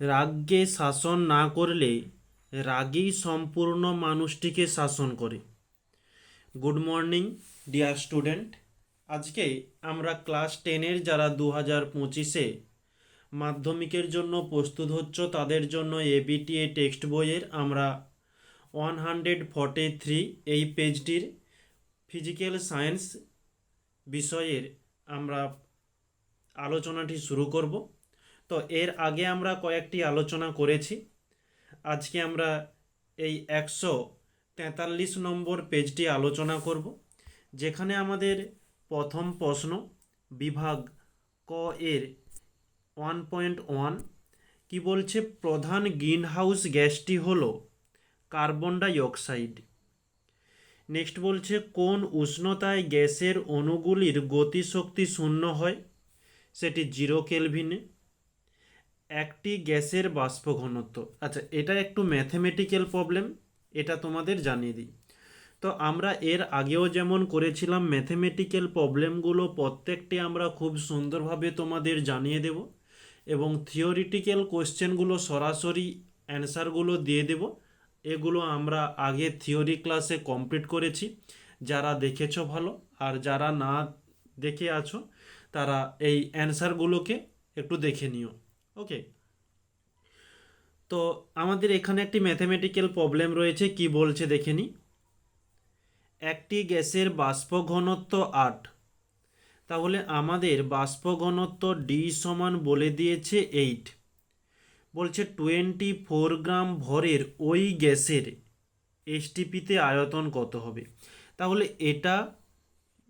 রাগকে শাসন না করলে রাগই সম্পূর্ণ মানুষটিকে শাসন করে। Good morning, dear student. আজকে আমরা ক্লাস টেনের যারা দু হাজার পঁচিশে মাধ্যমিকের জন্য প্রস্তুত হচ্ছ, তাদের জন্য এবিটিএ টেক্সট বইয়ের আমরা ওয়ান হান্ড্রেড ফর্টি থ্রি এই পেজটির ফিজিক্যাল সায়েন্স বিষয়ের আমরা আলোচনাটি শুরু করব। তো এর আগে আমরা কয়েকটি আলোচনা করেছি। আজকে আমরা এই একশো তেতাল্লিশ নম্বর পেজটি আলোচনা করব, যেখানে আমাদের প্রথম প্রশ্ন, বিভাগ ক এর ওয়ান পয়েন্ট ওয়ান কী বলছে, প্রধান গ্রিনহাউস গ্যাসটি হল কার্বন ডাই অক্সাইড নেক্সট বলছে, কোন উষ্ণতায় গ্যাসের অণুগুলির গতিশক্তি শূন্য হয়? সেটি জিরো কেলভিনে একটি গ্যাসের বাষ্প ঘনত্ব। আচ্ছা এটা একটু ম্যাথমেটিক্যাল প্রবলেম এটা তোমাদের জানিয়ে দিই। তো আমরা এর আগেও যেমন করেছিলাম ম্যাথমেটিক্যাল প্রবলেমগুলো প্রত্যেকটি আমরা খুব সুন্দরভাবে তোমাদের জানিয়ে দেব এবং থিওরিটিক্যাল কোশ্চেনগুলো সরাসরি অ্যান্সারগুলো দিয়ে দেব। এগুলো আমরা আগে থিওরি ক্লাসে কমপ্লিট করেছি। যারা দেখেছ ভালো, আর যারা না দেখে আছো, তারা এই অ্যান্সারগুলোকে একটু দেখে নিও। ওকে তো আমাদের এখানে একটি ম্যাথমেটিক্যাল প্রবলেম রয়েছে, কি বলছে দেখে নি? একটি গ্যাসের বাষ্প ঘনত্ব আট। তাহলে আমাদের বাষ্প ঘনত্ব ডি সমান বলে দিয়েছে এইট বলছে টোয়েন্টি ফোর গ্রাম ভরের ওই গ্যাসের এসটিপিতে আয়তন কত হবে? তাহলে এটা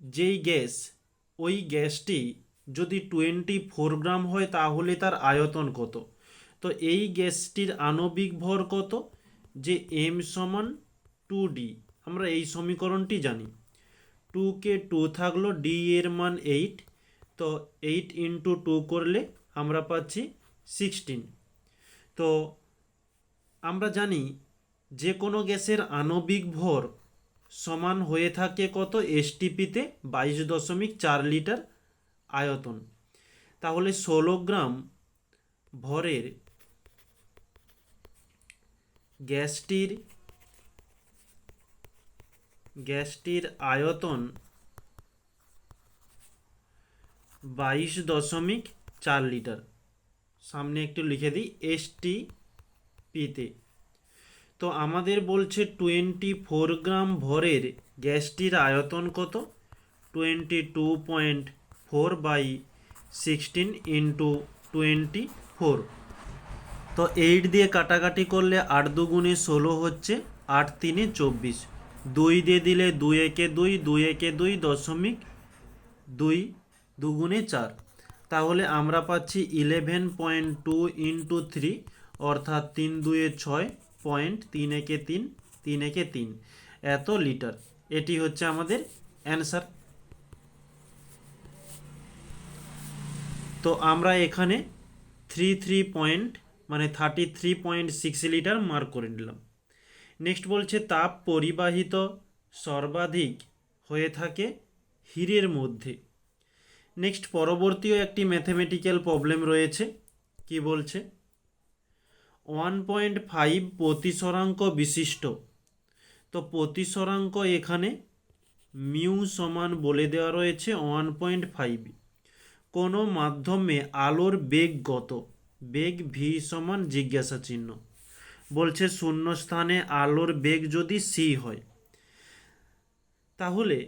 যেই গ্যাস, ওই গ্যাসটি যদি টোয়েন্টি ফোর গ্রাম হয় তাহলে তার আয়তন কত? তো এই গ্যাসটির আণবিক ভর কত? যে এম সমান টু ডি আমরা এই সমীকরণটি জানি। টু কে টু থাকল ডি এর মান এইট তো এইট ইন্টু টু করলে আমরা পাচ্ছি সিক্সটিন তো আমরা জানি যে কোনো গ্যাসের আণবিক ভর সমান হয়ে থাকে কত? এসটিপিতে বাইশ দশমিক চার লিটার। আয়তন। তাহলে ষোলো গ্রাম ভরের গ্যাসটির গ্যাসটির আয়তন বাইশ দশমিক চার লিটার। সামনে একটু লিখে দিই এসটি পিতে তো। আমাদের বলছে টোয়েন্টি ফোর গ্রাম ভরের গ্যাসটির আয়তন কত? Twenty two point four by sixteen into twenty four. তো এইট দিয়ে কাটাকাটি করলে আট দুগুণে ষোলো হচ্ছে আট তিনে চব্বিশ। দুই দিয়ে দিলে দুই একে দুই দুই একে দুই দশমিক দুই দুগুণে চার। তাহলে আমরা পাচ্ছি eleven point two into three, অর্থাৎ তিন দুয়ে ছয় পয়েন্ট তিন একে তিন তিন একে তিন। এত লিটার। এটি হচ্ছে আমাদের অ্যান্সার। তো আমরা এখানে থ্রি থ্রি পয়েন্ট মানে thirty three point six litre mark করে নিলাম। নেক্সট বলছে, তাপ পরিবাহিত সর্বাধিক হয়ে থাকে হীরের মধ্যে। নেক্সট পরবর্তীও একটি ম্যাথমেটিক্যাল প্রবলেম রয়েছে। কি বলছে? ওয়ান পয়েন্ট ফাইভ প্রতিসরাঙ্ক বিশিষ্ট। তো প্রতিসরাঙ্ক এখানে মিউ সমান বলে দেওয়া রয়েছে ওয়ান পয়েন্ট ফাইভ কোনো মাধ্যমে আলোর বেগ কত বেগ ভি সমান জিজ্ঞাসা চিহ্ন। বলছে শূন্য স্থানে আলোর বেগ যদি সি হয়। তাহলে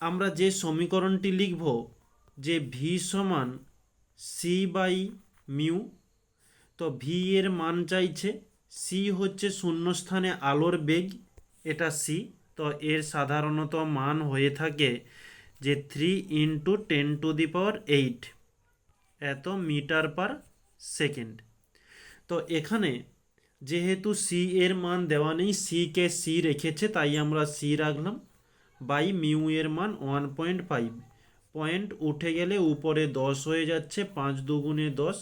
আমরা যে সমীকরণটি লিখব, যে ভি সমান সি বাই মিউ, তো ভি এর মান চাইছে সি হচ্ছে শূন্যস্থানে আলোর বেগ, এটা সি তো এর সাধারণত মান হয়ে থাকে যে three into ten to the power eight এত মিটার পার সেকেন্ড তো এখানে যেহেতু সি এর মান দেওয়া নেই সি কে সি রেখেছে, তাই আমরা সি রাখলাম বাই মিউ এর মান ওয়ান পয়েন্ট ফাইভ পয়েন্ট উঠে গেলে উপরে দশ হয়ে যাচ্ছে, পাঁচ দুগুণে দশ,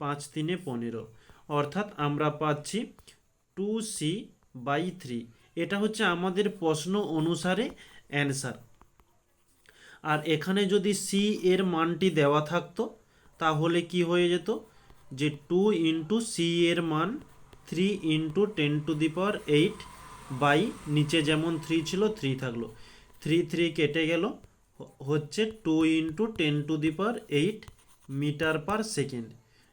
পাঁচ তিনে পনেরো। অর্থাৎ আমরা পাচ্ছি টু সি বাই থ্রি এটা হচ্ছে আমাদের প্রশ্ন অনুসারে অ্যান্সার আর এখানে যদি সি এর মানটি দেওয়া থাকতো, তাহলে কি হয়ে যেত? যে টু ইন্টু সি এর মান three into ten to the power eight by নিচে যেমন থ্রি ছিল থ্রি থাকল। থ্রি থ্রি কেটে গেল, হচ্ছে two into ten to the power eight metre per second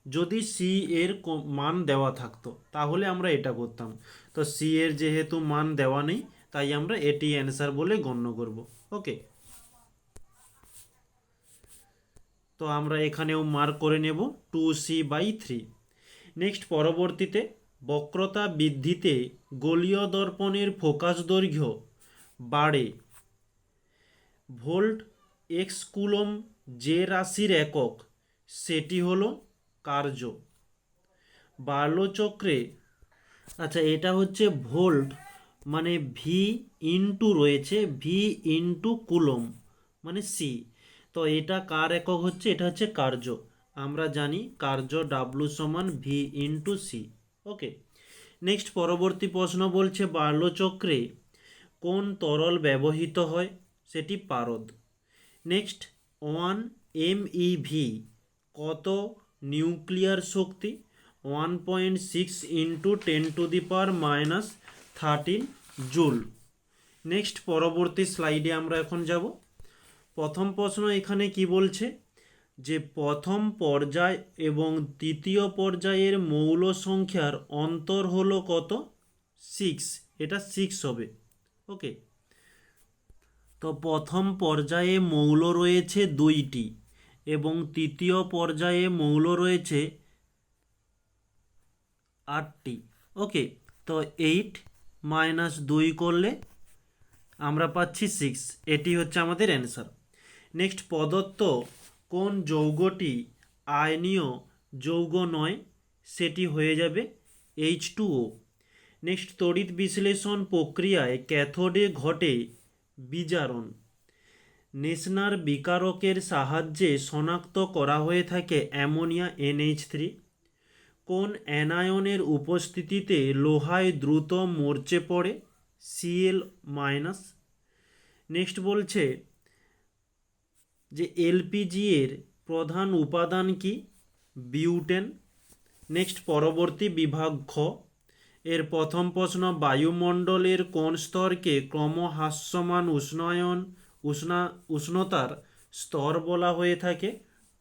যদি সি এর মান দেওয়া থাকতো, তাহলে আমরা এটা করতাম। তো সি এর যেহেতু মান দেওয়া নেই, তাই আমরা এটি অ্যান্সার বলে গণ্য করব। ওকে তো আমরা এখানেও মার্ক করে নেব two C by three next পরবর্তীতে বক্রতা বৃদ্ধিতে গোলীয় দর্পণের ফোকাস দৈর্ঘ্য বাড়ে। ভোল্ট এক্স কুলম যে রাশির একক, সেটি হলো কার্য। বার্লো চক্রে আচ্ছা এটা হচ্ছে ভোল্ট মানে ভি ইনটু রয়েছে ভি ইনটু কুলম মানে সি তো এটা কার একক হচ্ছে? এটা হচ্ছে কার্য। আমরা জানি কার্য ডাব্লু সমান V into C okay next পরবর্তী প্রশ্ন বলছে বার্লো চক্রে কোন তরল ব্যবহৃত হয়? সেটি পারদ। নেক্সট ওয়ান এম ভি কত nuclear Shakti? One point six into ten to the power minus thirteen joule next পরবর্তী স্লাইডে আমরা এখন যাব। প্রথম প্রশ্ন এখানে কি বলছে? যে প্রথম পর্যায় এবং তৃতীয় পর্যায়ের মৌল সংখ্যার অন্তর হলো কত? সিক্স এটা সিক্স হবে। ওকে তো প্রথম পর্যায়ে মৌল রয়েছে দুইটি এবং তৃতীয় পর্যায়ে মৌল রয়েছে আটটি। ওকে তো এইট মাইনাস দুই করলে আমরা পাচ্ছি সিক্স এটি হচ্ছে আমাদের অ্যান্সার নেক্সট প্রদত্ত কোন যৌগটি আয়নীয় যৌগ নয়, সেটি হয়ে যাবে এইচ টু ও নেক্সট তড়িৎ বিশ্লেষণ প্রক্রিয়ায় ক্যাথোডে ঘটে বিজারণ। নেশনার বিকারকের সাহায্যে শনাক্ত করা হয়ে থাকে অ্যামোনিয়া এনএইচ থ্রি কোন অ্যানায়নের উপস্থিতিতে লোহায় দ্রুত মরচে পড়ে সিএল মাইনাস। নেক্সট বলছে যে এলপিজি এর প্রধান উপাদান কি? বিউটেন। নেক্সট, পরবর্তী বিভাগ খ এর প্রথম প্রশ্ন, বায়ুমণ্ডলের কোন স্তরকে ক্রমহ্রাসমান উষ্ণায়ন, উষ্ণা, উষ্ণতার স্তর বলা হয়ে থাকে?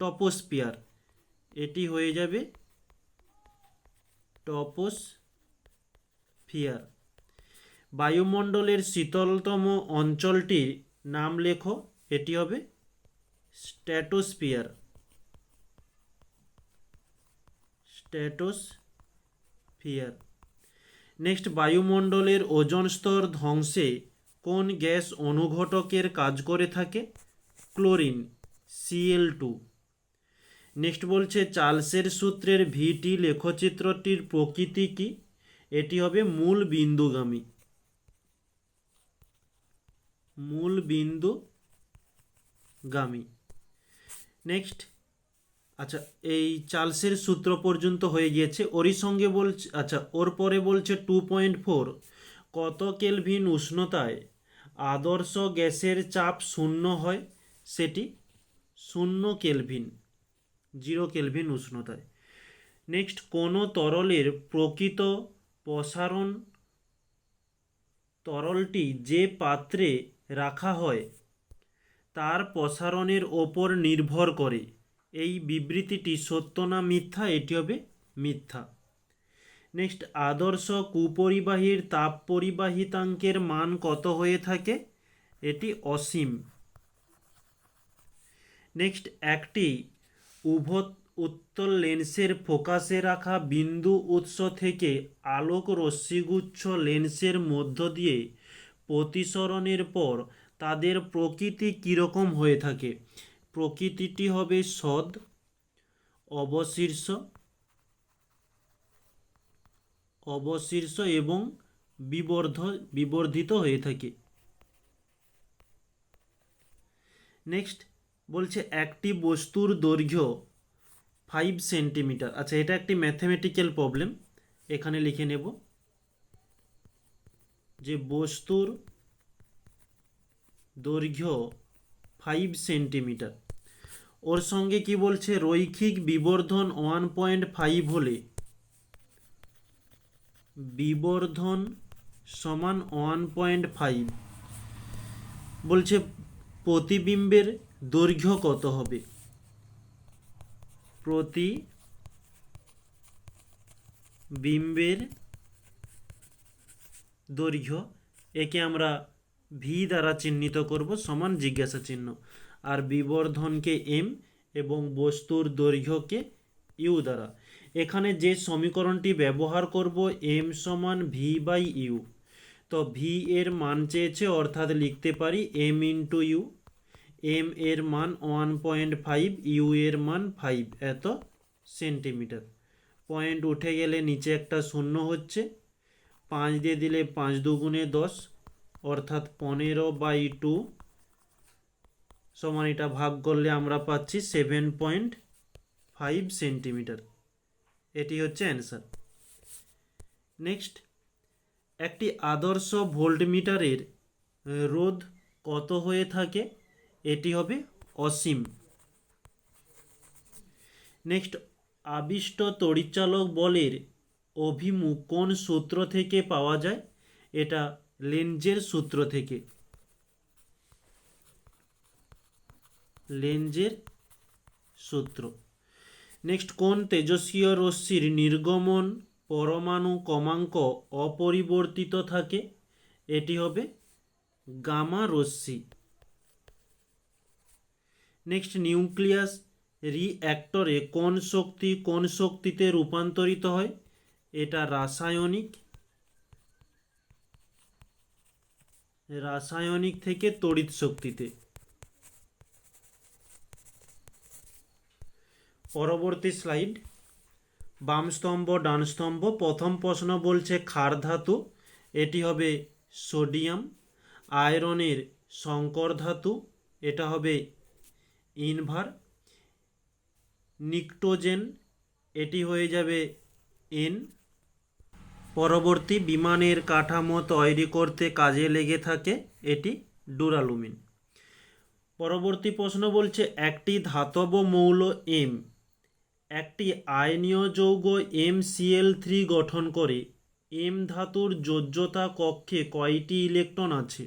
টপোস্পিয়ার এটি হয়ে যাবে টপোস্ফিয়ার। বায়ুমণ্ডলের শীতলতম অঞ্চলটির নাম লেখো। এটি হবে স্ট্যাটোস্ফিয়ার। স্ট্যাটোস্ফিয়ার। নেক্সট, বায়ুমণ্ডলের ওজন স্তর ধ্বংসে কোন গ্যাস অনুঘটকের কাজ করে থাকে? ক্লোরিন সিএল টু নেক্সট বলছে, চার্লসের সূত্রের ভিটি লেখচিত্রটির প্রকৃতি কি? এটি হবে মূল বিন্দুগামী। মূল বিন্দু গামী নেক্সট আচ্ছা এই চার্লসের সূত্র পর্যন্ত হয়ে গিয়েছে। ওরই সঙ্গে বলছে আচ্ছা ওর পরে বলছে টু পয়েন্ট ফোর কত কেলভিন উষ্ণতায় আদর্শ গ্যাসের চাপ শূন্য হয়? সেটি শূন্য কেলভিন জিরো কেলভিন উষ্ণতায়। নেক্সট কোনো তরলের প্রকৃত প্রসারণ তরলটি যে পাত্রে রাখা হয় তার প্রসারণের ওপর নির্ভর করে। এই বিবৃতিটি সত্য না মিথ্যা, এটি হবে মিথ্যা। নেক্সট, আদর্শ কুপরিবাহীর তাপ পরিবাহিতাঙ্কের মান কত হয়ে থাকে? এটি অসীম। নেক্সট, একটি উভ উত্তল লেন্সের ফোকাসে রাখা বিন্দু উৎস থেকে আলোক রশ্মিগুচ্ছ লেন্সের মধ্য দিয়ে প্রতিসরণের পর তাদের প্রকৃতি কীরকম হয়ে থাকে? প্রকৃতিটি হবে সদ অবশীর্ষ অবশীর্ষ এবং বিবর্ধ, বিবর্ধিত হয়ে থাকে। নেক্সট বলছে একটি বস্তুর দৈর্ঘ্য ফাইভ সেন্টিমিটার আচ্ছা এটা একটি ম্যাথমেটিক্যাল প্রবলেম এখানে লিখে নেব যে বস্তুর দৈর্ঘ্য ফাইভ সেন্টিমিটার ওর সঙ্গে কি বলছে? রৈখিক বিবর্ধন ওয়ান পয়েন্ট ফাইভ হলে বিবর্ধন সমান ওয়ান পয়েন্ট ফাইভ বলছে প্রতিবিম্বের দৈর্ঘ্য কত হবে? প্রতি বিম্বের দৈর্ঘ্য। একে আমরা ভি দ্বারা চিহ্নিত করব, সমান জিজ্ঞাসা চিহ্ন। আর বিবর্ধনকে এম এবং বস্তুর দৈর্ঘ্যকে ইউ দ্বারা। এখানে যে সমীকরণটি ব্যবহার করব, এম সমান ভি বাই ইউ। তো ভি এর মান চেয়েছে, অর্থাৎ লিখতে পারি এম ইন্টু ইউ। এম এর মান ওয়ান পয়েন্ট ফাইভ, ইউ এর মান ফাইভ, এত সেন্টিমিটার। পয়েন্ট উঠে গেলে নিচে একটা শূন্য হচ্ছে। পাঁচ দিয়ে দিলে পাঁচ দুগুণে দশ। অর্থাৎ পনেরো বাই টু সমান এটা ভাগ করলে আমরা পাচ্ছি সেভেন পয়েন্ট ফাইভ সেন্টিমিটার। এটি হচ্ছে অ্যান্সার। নেক্সট, একটি আদর্শ ভোল্টমিটারের রোধ কত হয়ে থাকে? এটি হবে অসীম। নেক্সট, আবিষ্ট তড়িৎচালক বলের অভিমুখ কোন সূত্র থেকে পাওয়া যায়? এটা লেঞ্জের সূত্র থেকে। লেঞ্জের সূত্র। নেক্সট, কোন তেজস্ক্রিয় রশ্মির নির্গমন পরমাণু ক্রমাঙ্ক অপরিবর্তিত থাকে? এটি হবে গামা রশ্মি। নেক্সট, নিউক্লিয়াস রিঅ্যাক্টরে কোন শক্তি কোন শক্তিতে রূপান্তরিত হয়? এটা রাসায়নিক। রাসায়নিক থেকে তড়িৎ শক্তিতে। পরবর্তী স্লাইড বাম স্তম্ভ, ডান স্তম্ভ। প্রথম প্রশ্ন বলছে ক্ষার ধাতু, এটি হবে সোডিয়াম। আয়রনের শঙ্কর ধাতু, এটা হবে ইনভার। নিকটোজেন, এটি হয়ে যাবে এন। পরবর্তী বিমানের কাঠামো তৈরি করতে কাজে লেগে থাকে এটি ডুরালুমিন। পরবর্তী প্রশ্ন বলছে, একটি ধাতব মৌল এম একটি আয়নীয় যৌগ এম সিএল থ্রি গঠন করে এম ধাতুর যোজ্যতা কক্ষে কয়টি ইলেকট্রন আছে?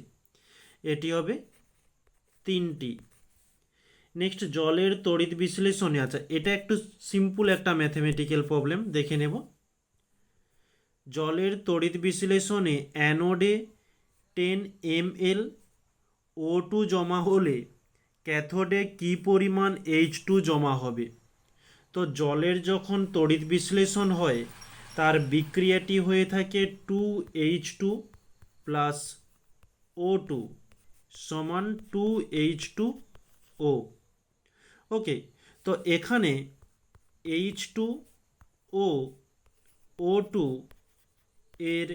এটি হবে তিনটি। নেক্সট, জলের তড়িৎ বিশ্লেষণে আচ্ছা এটা একটু সিম্পল একটা ম্যাথমেটিক্যাল প্রবলেম দেখে নেব। জলের তড়িৎ বিশ্লেষণে অ্যানোডে ten M L O two জমা হলে ক্যাথোডে কী পরিমাণ এইচ টু জমা হবে? তো জলের যখন তড়িৎ বিশ্লেষণ হয়, তার বিক্রিয়াটি হয়ে থাকে two H two plus O two সমান two H two O. Okay, তো এখানে H two O O two এর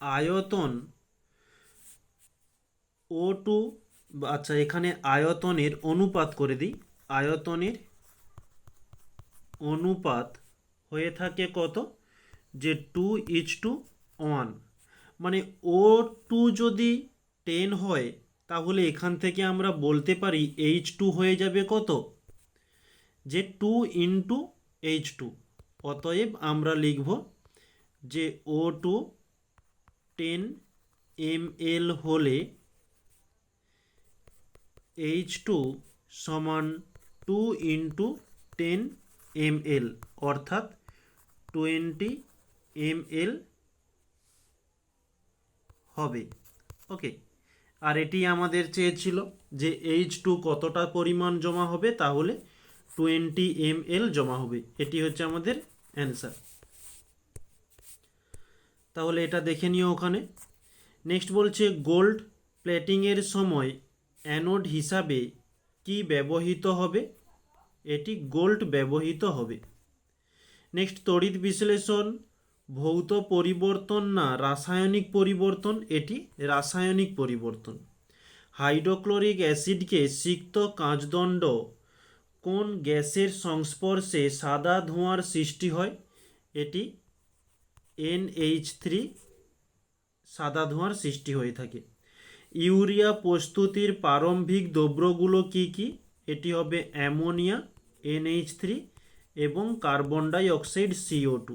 আয়তন ও টু আচ্ছা এখানে আয়তনের অনুপাত করে দিই। আয়তনের অনুপাত হয়ে থাকে কত? যে টু ইচ টু ওয়ান মানে ও টু যদি টেন হয়, তাহলে এখান থেকে আমরা বলতে পারি এইচ টু হয়ে যাবে কত? যে টু ইন্টু এইচ টু অতএব আমরা লিখব যে O two ten M L হলে এইচ টু সমান two into ten M L অর্থাৎ টোয়েন্টি এম এল হবে। ওকে? আর এটি আমাদের চেয়েছিল যে এইচ টু কতটা পরিমাণ জমা হবে, তাহলে টোয়েন্টি এম এল জমা হবে। এটি হচ্ছে আমাদের অ্যান্সার। তাহলে এটা দেখে নিও ওখানে। নেক্সট বলছে, গোল্ড প্লেটিংয়ের সময় অ্যানোড হিসাবে কি ব্যবহৃত হবে? এটি গোল্ড ব্যবহৃত হবে। নেক্সট, তড়িৎ বিশ্লেষণ, ভৌত পরিবর্তন না রাসায়নিক পরিবর্তন? এটি রাসায়নিক পরিবর্তন। হাইড্রোক্লোরিক অ্যাসিডকে সিক্ত কাঁচদণ্ড কোন গ্যাসের সংস্পর্শে সাদা ধোঁয়ার সৃষ্টি হয়? এটি এনএইচ থ্রি সাদা ধোঁয়ার সৃষ্টি হয়ে থাকে। ইউরিয়া প্রস্তুতির প্রারম্ভিক দ্রব্যগুলো কি কি? এটি হবে অ্যামোনিয়া, এনএইচ থ্রি এবং carbon dioxide CO two.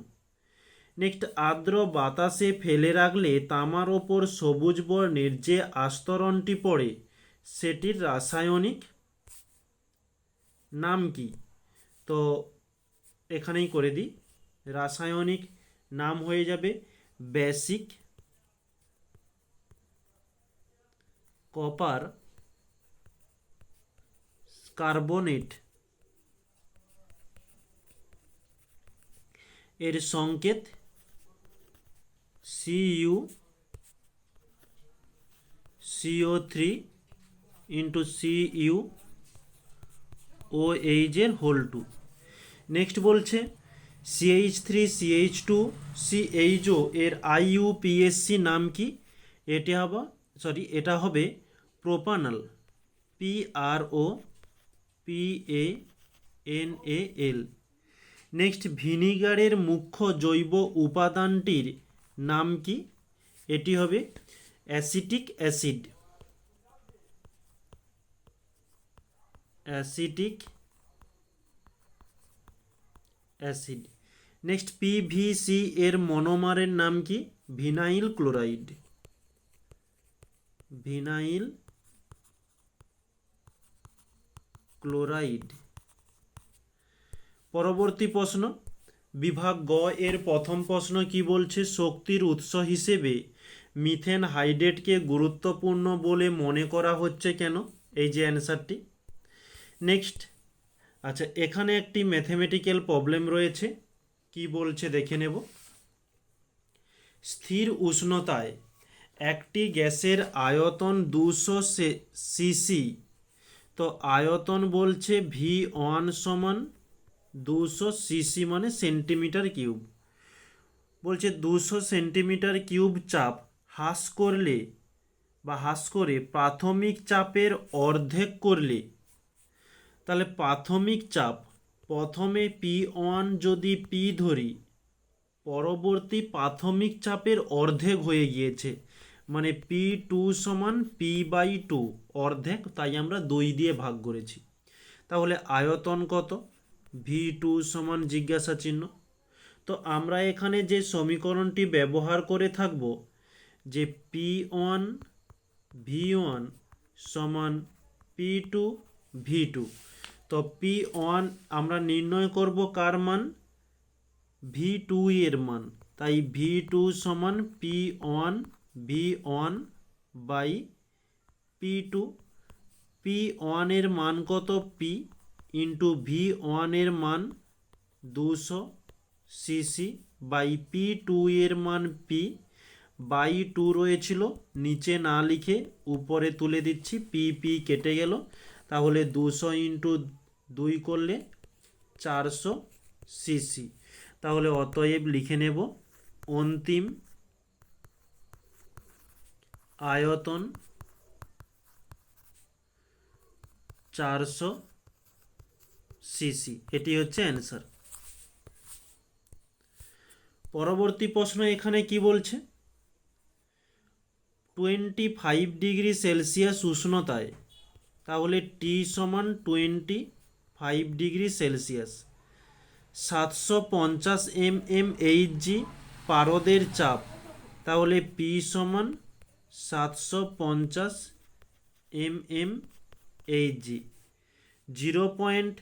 Next, আর্দ্র বাতাসে ফেলে রাখলে তামার ওপর সবুজ বর্ণের যে আস্তরণটি পড়ে, সেটির রাসায়নিক নাম কি? তো এখানেই করে দিই। রাসায়নিক নাম হয়ে যাবে বেসিক কপার কার্বনেট। এর সংকেত CU CO three into CU O এইচের whole two next বলছে CH three CH two CHO এর আইইউপিএসসি নাম কি? এটা হবে সরি এটা হবে propanal P R O P A N A L next ভিনিগারের মুখ্য জৈব উপাদানটির নাম কি? এটি হবে acetic acid acetic acid next PVC এর মনোমারের নাম কি? ভিনাইল ক্লোরাইড ভিনাইল ক্লোরাইড পরবর্তী প্রশ্ন। বিভাগ গ এর প্রথম প্রশ্ন কি বলছে? শক্তির উৎস হিসেবে মিথেন হাইড্রেটকে গুরুত্বপূর্ণ বলে মনে করা হচ্ছে কেন? এই যে অ্যান্সারটি নেক্সট আচ্ছা এখানে একটি ম্যাথমেটিক্যাল প্রবলেম রয়েছে। কি বলছে দেখে নেব। স্থির উষ্ণতায় একটি গ্যাসের আয়তন দুশো সিসি তো আয়তন বলছে ভি ওয়ান সমান দুশো সিসি মানে সেন্টিমিটার কিউব বলছে দুশো সেন্টিমিটার কিউব চাপ হ্রাস করলে বা হ্রাস করে প্রাথমিক চাপের অর্ধেক করলে তাহলে প্রাথমিক চাপ, প্রথমে পি ওয়ান যদি পি ধরি, পরবর্তী প্রাথমিক চাপের অর্ধেক হয়ে গিয়েছে। মানে পি টু সমান পি বাই টু অর্ধেক, তাই আমরা দুই দিয়ে ভাগ করেছি। তাহলে আয়তন কত? ভি টু সমান জিজ্ঞাসা চিহ্ন। তো আমরা এখানে যে সমীকরণটি ব্যবহার করে থাকব, যে পি ওয়ান ভি ওয়ান সমান পি টু ভি টু তো পি ওয়ান আমরা নির্ণয় করব কার মান? ভি টু এর মান। তাই ভি টু সমান P one V one by P two P ওয়ানের মান কত? পি ইন্টু ভি ওয়ানের মান দুশো সিসি বাই পি টু এর মান পি বাই টু রয়েছিল। নিচে না লিখে উপরে তুলে দিচ্ছি। পি পি কেটে গেল। তাহলে দুশো ইন্টু দুই করলে চারশো সিসি। তাহলে অতএব লিখে নেব অন্তিম আয়তন চারশো সিসি। এটি হচ্ছে অ্যান্সার। পরবর্তী প্রশ্ন এখানে কি বলছে? টোয়েন্টি ফাইভ ডিগ্রি সেলসিয়াস উষ্ণতায় তাহলে টি সমান টোয়েন্টি ফাইভ ডিগ্রি সেলসিয়াস সাতশো পঞ্চাশ এম এম এইচ জি পারদের চাপ। তাহলে পি সমান সাতশো পঞ্চাশ M M H G zero point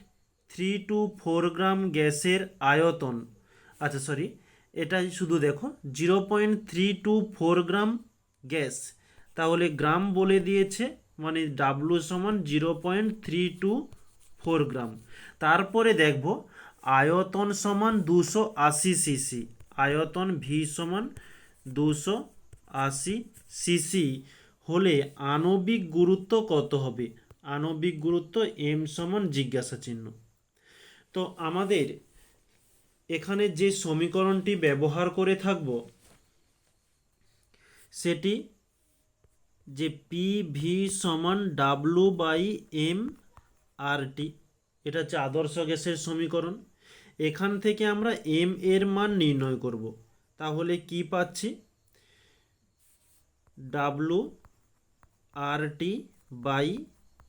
three two four gram গ্যাসের আয়তন। আচ্ছা সরি এটা শুধু দেখো zero point three two four gram gas. তাহলে গ্রাম বলে দিয়েছে মানে ডাব্লু সমান zero point three two four gram. তারপরে দেখব, আয়তন সমান দুশো আশি সিসি আয়তন ভি সমান দুশো আশি সিসি হলে আণবিক গুরুত্ব কত হবে? আণবিক গুরুত্ব এম সমান জিজ্ঞাসা চিহ্ন। তো আমাদের এখানে যে সমীকরণটি ব্যবহার করে থাকব, সেটি যে পি ভি সমান W by M R T এটা হচ্ছে আদর্শ গ্যাসের সমীকরণ। এখান থেকে আমরা এম এর মান নির্ণয় করব। তাহলে কি পাচ্ছি? W R T by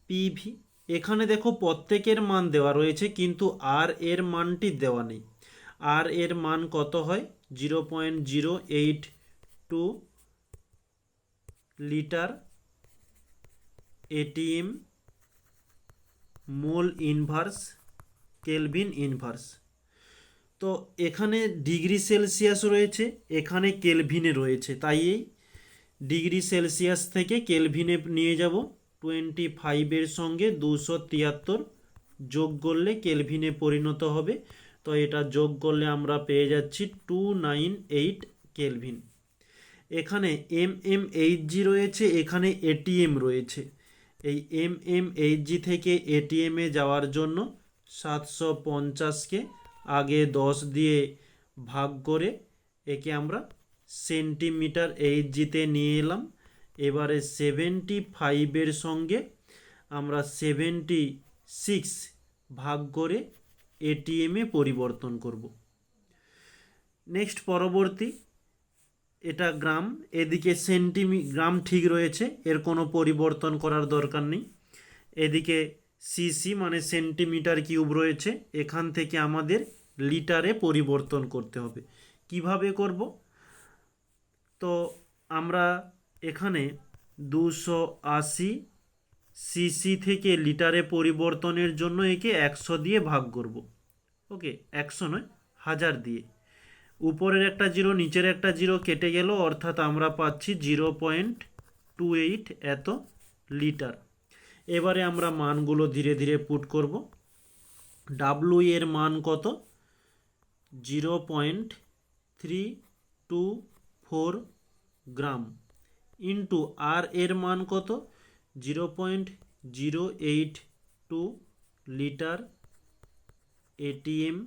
PV এখানে দেখো প্রত্যেকের মান দেওয়া রয়েছে, কিন্তু আর এর মানটি দেওয়া নেই। আর এর মান কত হয়? Zero point zero eight two litre ATM mole inverse, kelvin inverse. তো এখানে ডিগ্রি সেলসিয়াস রয়েছে, এখানে কেলভিনে রয়েছে। তাই এই ডিগ্রি সেলসিয়াস থেকে কেলভিনে নিয়ে যাব। টোয়েন্টি ফাইভের সঙ্গে দুশো তিয়াত্তর যোগ করলে কেলভিনে পরিণত হবে। তো এটা যোগ করলে আমরা পেয়ে যাচ্ছি টু নাইন এইট কেলভিন। এখানে এম এম এইচ জি রয়েছে, এখানে এটিএম রয়েছে। এই এম এম এইচ জি থেকে এটিএমে যাওয়ার জন্য সাতশো পঞ্চাশকে আগে দশ দিয়ে ভাগ করে একে আমরা সেন্টিমিটার এইচ জিতে নিয়ে এলাম। এবারে সেভেন্টি ফাইভের সঙ্গে আমরা সেভেন্টি সিক্স ভাগ করে এটিএমে পরিবর্তন করব। নেক্সট পরবর্তী এটা গ্রাম, এদিকে সেন্টিমি, গ্রাম ঠিক রয়েছে, এর কোনো পরিবর্তন করার দরকার নেই। এদিকে সিসি মানে সেন্টিমিটার কিউব রয়েছে, এখান থেকে আমাদের লিটারে পরিবর্তন করতে হবে। কীভাবে করব? তো আমরা এখানে দুশো আশি সিসি থেকে লিটারে পরিবর্তনের জন্য একে একশো দিয়ে ভাগ করব। ওকে, একশো নয়, হাজার দিয়ে। উপরের একটা জিরো, নিচের একটা জিরো কেটে গেল, অর্থাৎ আমরা পাচ্ছি জিরো পয়েন্ট টু এইট এত লিটার। এবারে আমরা মানগুলো ধীরে ধীরে পুট করব। ডাব্লু এর মান কত? Zero point three two four gram. Into R এর মান কত? Zero point zero eight two litre ATM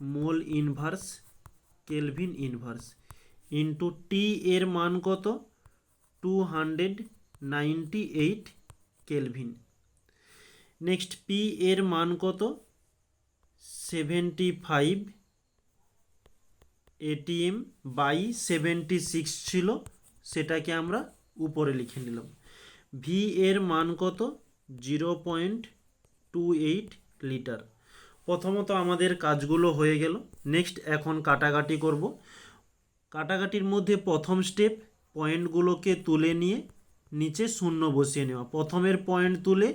mole inverse, kelvin inverse, into T এর মান কত? Two hundred ninety eight kelvin. Next P এর মান কত? Seventy five ATM by seventy six ছিল, সেটাকে আমরা উপরে লিখে নিলাম। ভি এর মান কত? Zero point two eight litre প্রথমত আমাদের কাজগুলো হয়ে গেল। নেক্সট এখন কাটাকাটি করব। কাটাকাটির মধ্যে প্রথম স্টেপ পয়েন্টগুলোকে তুলে নিয়ে নিচে শূন্য বসিয়ে নেওয়া। প্রথমের পয়েন্ট তুলে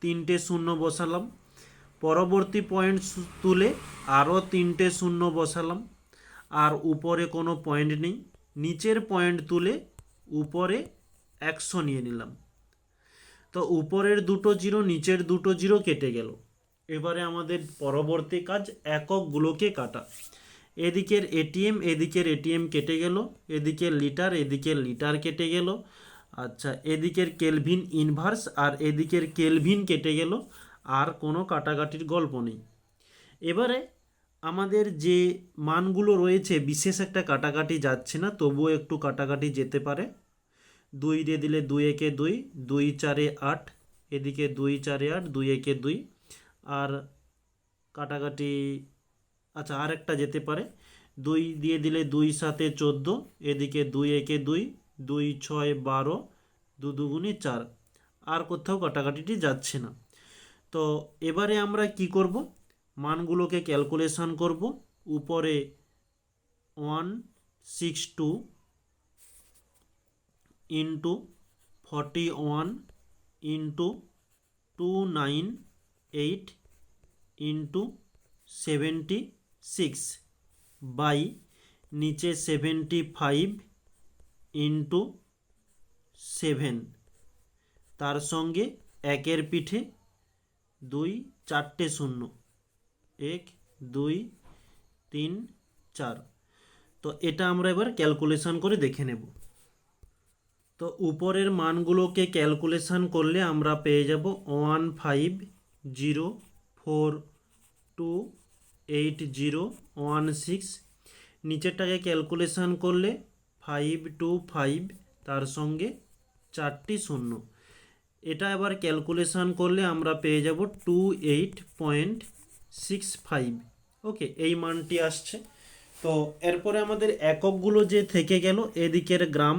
তিনটে শূন্য বসালাম। পরবর্তী পয়েন্ট তুলে আরও তিনটে শূন্য বসালাম। আর উপরে কোনো পয়েন্ট নেই। নিচের পয়েন্ট তুলে উপরে একশো নিয়ে নিলাম। তো উপরের দুটো জিরো, নিচের দুটো জিরো কেটে গেল। এবারে আমাদের পরবর্তী কাজ, এককগুলোকে কাটা। এদিকের এটিএম এদিকের এটিএম কেটে গেল। এদিকের লিটার এদিকের লিটার কেটে গেল। আচ্ছা এদিকের কেলভিন ইনভার্স আর এদিকের কেলভিন কেটে গেল। আর কোনো কাটাকাটির গল্প নেই। এবারে আমাদের যে মানগুলো রয়েছে, বিশেষ একটা কাটাকাটি যাচ্ছে না, তবুও একটু কাটাকাটি যেতে পারে। দুই দিয়ে দিলে দুই একে দুই দুই চারে আট, এদিকে দুই চারে আট, দুই একে দুই। আর কাটাকাটি আচ্ছা আর একটা যেতে পারে। দুই দিয়ে দিলে দুই সাতে চোদ্দ, এদিকে দুই একে দুই দুই ছয় বারো, দু দুগুণে চার। আর কোথাও কাটাকাটিটি যাচ্ছে না। তো এবারে আমরা কি করব? মানগুলোকে ক্যালকুলেশন করব। উপরে one, six two into forty one into two nine eight into seventy six by নিচে সেভেন্টি ফাইভ ইন্টু সেভেন তার সঙ্গে একের পিঠে দুই চারটে শূন্য। এক, দুই, তিন, চার। তো এটা আমরা এবার ক্যালকুলেশন করে দেখে নেব। তো উপরের মানগুলোকে ক্যালকুলেশন করলে আমরা পেয়ে যাব one five zero four two eight zero one six. নিচেরটাকে calculation করলে ফাইভ টু ফাইভ, তার সঙ্গে চারটি শূন্য। এটা এবার ক্যালকুলেশন করলে আমরা পেয়ে যাব two eight point six five. Okay, এই মানটি আসছে। তো এরপরে আমাদের এককগুলো যে থেকে গেল, এদিকের গ্রাম।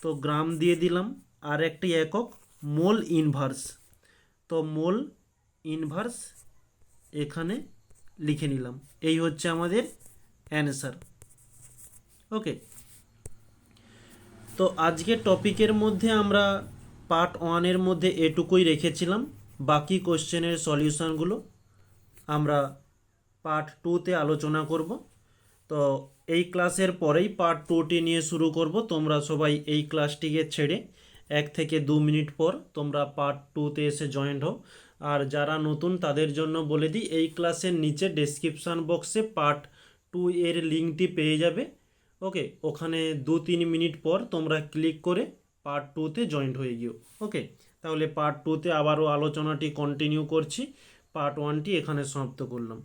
তো গ্রাম দিয়ে দিলাম। আর একটি একক মোল ইনভার্স। তো মোল ইনভার্স এখানে লিখে নিলাম। এই হচ্ছে আমাদের অ্যান্সার ওকে তো আজকের টপিকের মধ্যে আমরা পার্ট ওয়ানের মধ্যে এটুকুই রেখেছিলাম। বাকি কোশ্চেনের সলিউশনগুলো আমরা পার্ট টুতে আলোচনা করব। তো এই ক্লাসের পরেই পার্ট টুটি নিয়ে শুরু করব। তোমরা সবাই এই ক্লাসটিকে ছেড়ে এক থেকে দু মিনিট পর তোমরা পার্ট টুতে এসে জয়েন্ট হও। আর যারা নতুন, তাদের জন্য বলে দিই, এই ক্লাসের নিচে ডেসক্রিপশান বক্সে পার্ট টু এর লিঙ্কটি পেয়ে যাবে। ওকে ওখানে দু তিন মিনিট পর তোমরা ক্লিক করে পার্ট টুতে জয়েন্ট হয়ে গিও। ওকে তাহলে পার্ট টুতে আবারও আলোচনাটি কন্টিনিউ করছি। পার্ট ওয়ানটি এখানে সমাপ্ত করলাম।